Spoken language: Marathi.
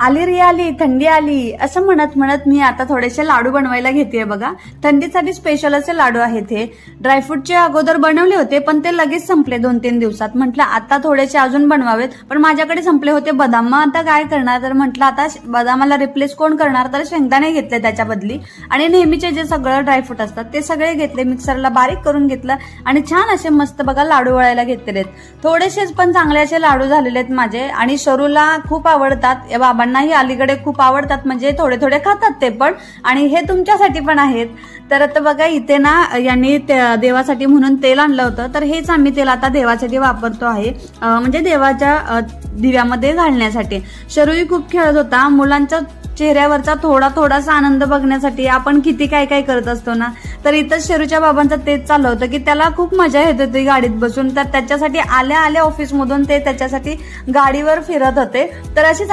आली रे आली थंडी आली असं म्हणत म्हणत मी आता थोडेसे लाडू बनवायला घेते बघा. थंडीसाठी स्पेशल असे लाडू आहेत हे. ड्रायफ्रूटचे अगोदर बनवले होते पण ते लगेच संपले दोन तीन दिवसात. म्हटलं आता थोडेसे अजून बनवावेत पण माझ्याकडे संपले होते बदाम. मग आता काय करणार? तर म्हटलं आता बदामाला रिप्लेस कोण करणार? तर शेंगदाणे घेतले त्याच्या बदली. आणि नेहमीचे जे सगळं ड्रायफ्रूट असतात ते सगळे घेतले मिक्सरला बारीक करून घेतलं आणि छान असे मस्त बघा लाडू वळायला घेतलेले आहेत थोडेसेच पण चांगले असे लाडू झालेले आहेत माझे आणि शरूला खूप आवडतात. बाबा मुलांनाही अलीकडे खूप आवडतात म्हणजे थोडे थोडे खातात ते पण. आणि हे तुमच्यासाठी पण आहेत. तर आता बघा इथे ना यांनी देवासाठी म्हणून तेल आणलं होतं. तर हेच आम्ही तेल आता देवासाठी वापरतो आहे. म्हणजे देवाच्या दिव्यामध्ये घालण्यासाठी. शरूही खूप खेळत होता. मुलांच्या चेहऱ्यावरचा थोडा थोडासा आनंद बघण्यासाठी आपण किती काय काय करत असतो ना. तर इथं शेरूच्या बाबांचं तेच चाललं होतं की त्याला खूप मजा येत होती गाडीत बसून. तर त्याच्यासाठी आल्या आल्या ऑफिसमधून ते त्याच्यासाठी गाडीवर फिरत होते. तर अशीच